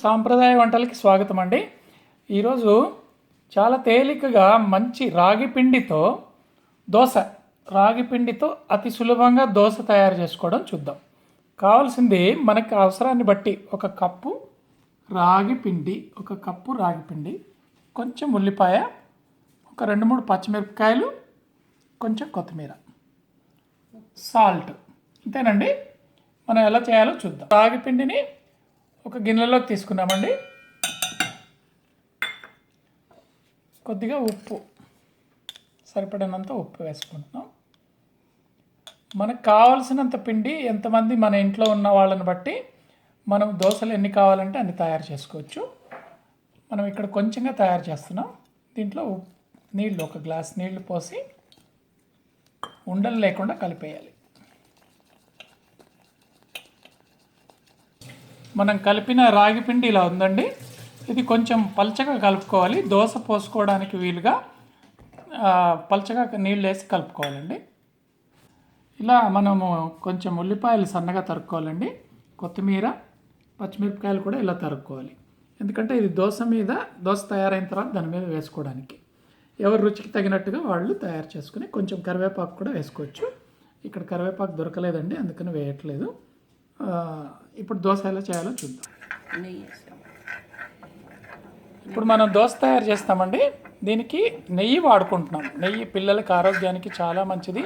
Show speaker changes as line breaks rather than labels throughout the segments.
సాంప్రదాయ వంటలకి స్వాగతం అండి. ఈరోజు చాలా తేలికగా మంచి రాగి పిండితో దోశ రాగి పిండితో అతి సులభంగా దోశ తయారు చేసుకోవడం చూద్దాం. కావాల్సింది మనకి అవసరాన్ని బట్టి ఒక కప్పు రాగి పిండి ఒక కప్పు రాగి పిండి కొంచెం ఉల్లిపాయ ఒక రెండు మూడు పచ్చిమిరపకాయలు కొంచెం కొత్తిమీర. సాల్ట్. అంతేనండి మనం ఎలా చేయాలో చూద్దాం. రాగి పిండిని ఒక గిన్నెలోకి తీసుకున్నామండి కొద్దిగా ఉప్పు సరిపడినంత ఉప్పు వేసుకుంటున్నాం. మనకు కావాల్సినంత పిండి ఎంతమంది మన ఇంట్లో ఉన్న వాళ్ళని బట్టి మనం దోశలు ఎన్ని కావాలంటే అన్ని తయారు చేసుకోవచ్చు. మనం ఇక్కడ కొంచెంగా తయారు చేస్తున్నాం. దీంట్లో నీళ్ళు ఒక గ్లాస్ నీళ్ళు పోసి ఉండలు లేకుండా కలిపేయాలి. మనం కలిపిన రాగి పిండి ఇలా ఉందండి. ఇది కొంచెం పల్చగా కలుపుకోవాలి. దోశ పోసుకోవడానికి వీలుగా పల్చగా నీళ్ళు వేసి కలుపుకోవాలండి. ఇలా మనము కొంచెం ఉల్లిపాయలు సన్నగా తరుక్కోవాలండి. కొత్తిమీర పచ్చిమిరపకాయలు కూడా ఇలా తరుక్కోవాలి. ఎందుకంటే ఇది దోశ మీద దోశ తయారైన తర్వాత దాని మీద వేసుకోవడానికి. ఎవరి రుచికి తగినట్టుగా వాళ్ళు తయారు చేసుకుని కొంచెం కరివేపాకు కూడా వేసుకోవచ్చు. ఇక్కడ కరివేపాకు దొరకలేదండి అందుకని వేయట్లేదు. ఇప్పుడు దోశ ఎలా చేయాలో చూద్దాం. ఇప్పుడు మనం దోశ తయారు చేస్తామండి. దీనికి నెయ్యి వాడుకుంటున్నాం. నెయ్యి పిల్లలకి ఆరోగ్యానికి చాలా మంచిది.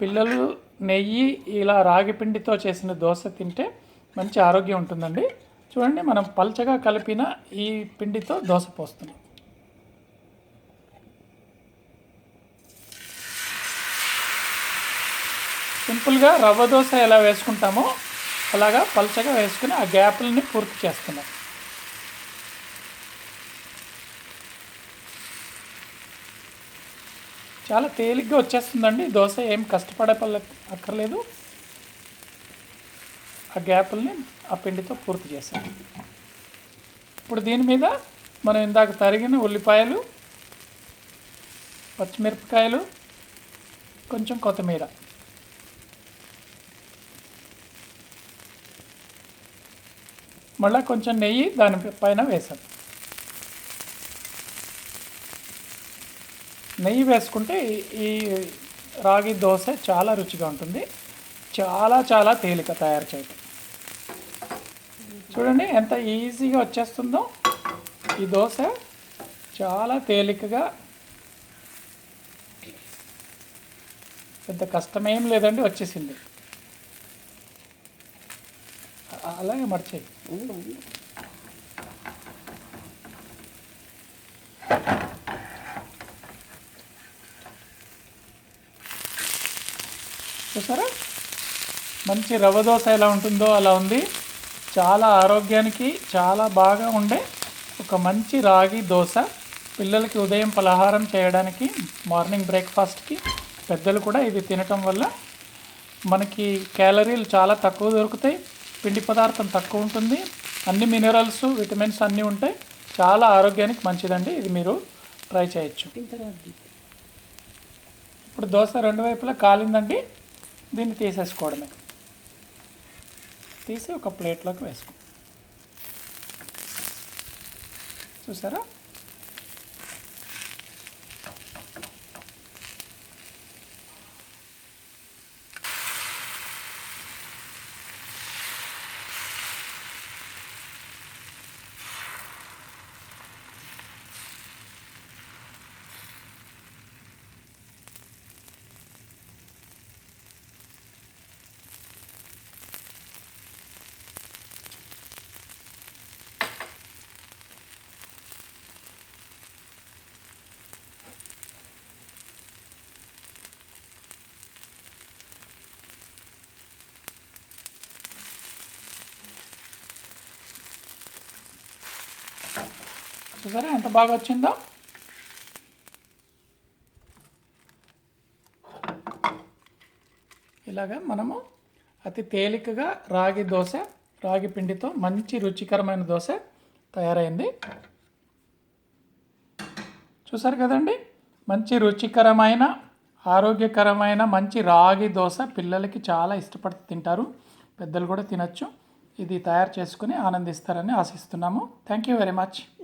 పిల్లలు నెయ్యి ఇలా రాగి పిండితో చేసిన దోశ తింటే మంచి ఆరోగ్యం ఉంటుందండి. చూడండి మనం పల్చగా కలిపిన ఈ పిండితో దోశ పోస్తున్నాం. సింపుల్గా రవ్వ దోశ ఎలా వేసుకుంటామో అలాగా పలుచగా వేసుకుని ఆ గ్యాప్లని పూర్తి చేస్తున్నాం. చాలా తేలిగ్గా వచ్చేస్తుందండి. దోశ ఏం కష్టపడే పల్ల అక్కర్లేదు. ఆ గ్యాపుల్ని ఆ పిండితో పూర్తి చేసాం ఇప్పుడు దీని మీద మనం ఇందాక తరిగిన ఉల్లిపాయలు పచ్చిమిరపకాయలు కొంచెం కొత్తిమీర. మళ్ళీ కొంచెం నెయ్యి దాని పైన వేసాం. నెయ్యి వేసుకుంటే ఈ- రాగి దోశ చాలా రుచిగా ఉంటుంది. చాలా చాలా తేలిక తయారు చేయటం. చూడండి ఎంత ఈజీగా వచ్చేస్తుందో. ఈ దోశ చాలా తేలికగా పెద్ద కష్టమేం లేదండి వచ్చేసింది. అలాగే మర్చేయి.
ఉండు ఉండు
చూసారా? మంచి రవ్వ దోశ ఎలా ఉంటుందో అలా ఉంది. చాలా ఆరోగ్యానికి చాలా బాగా ఉండే ఒక మంచి రాగి దోశ. పిల్లలకి ఉదయం పలహారం చేయడానికి మార్నింగ్ బ్రేక్ఫాస్ట్కి పెద్దలు కూడా ఇది తినటం వల్ల మనకి క్యాలరీలు చాలా తక్కువ దొరుకుతాయి. పిండి పదార్థం తక్కువ ఉంటుంది. అన్ని మినరల్స్ విటమిన్స్ అన్నీ ఉంటాయి చాలా ఆరోగ్యానికి మంచిదండి. ఇది మీరు ట్రై చేయొచ్చు. ఇప్పుడు దోశ రెండు వైపులా కాలిందండి. దీన్ని తీసేసుకోవడమే. తీసి ఒక ప్లేట్లోకి వేసుకో. చూసారా? చూసారా ఎంత బాగా వచ్చిందో. ఇలాగా మనము అతి తేలికగా రాగి దోశ రాగి పిండితో మంచి రుచికరమైన దోశ తయారైంది. చూసారు కదండి? మంచి రుచికరమైన ఆరోగ్యకరమైన మంచి రాగి దోశ పిల్లలకి చాలా ఇష్టపడి తింటారు. పెద్దలు కూడా తినచ్చు. ఇది తయారు చేసుకుని ఆనందిస్తారని ఆశిస్తున్నాము. Thank you very much